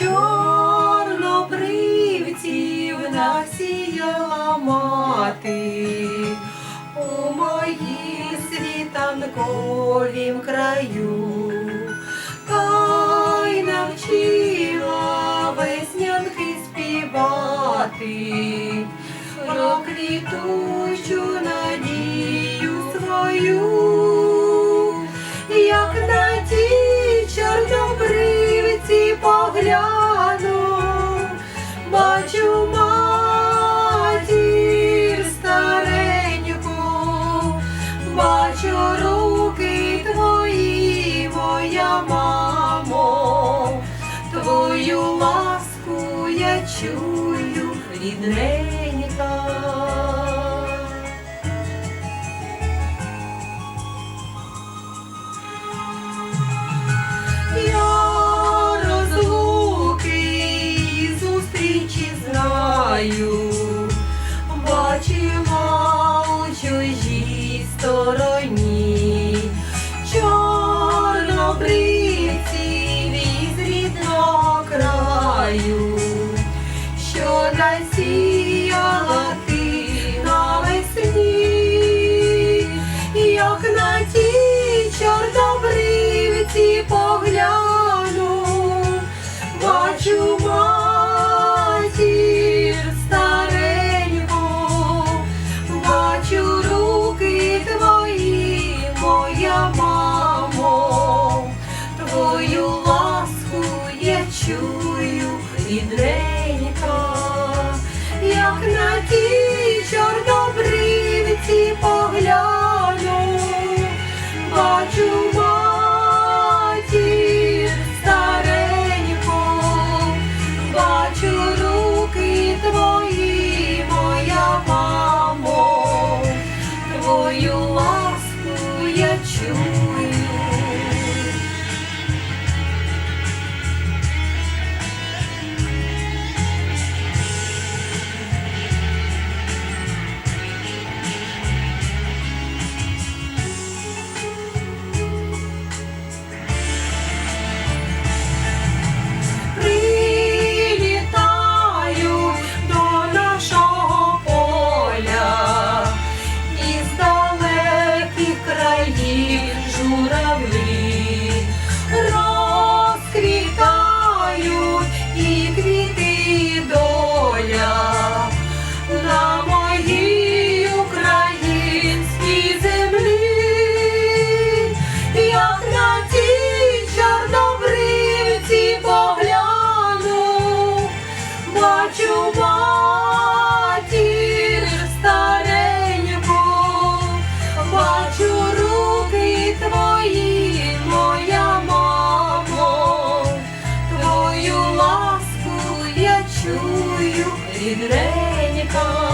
чорнобривців насіяла мати у моїй світанковім краю, та й навчила веснянки співати про квітучу надію. Lei. чую і дрейк. сіренька.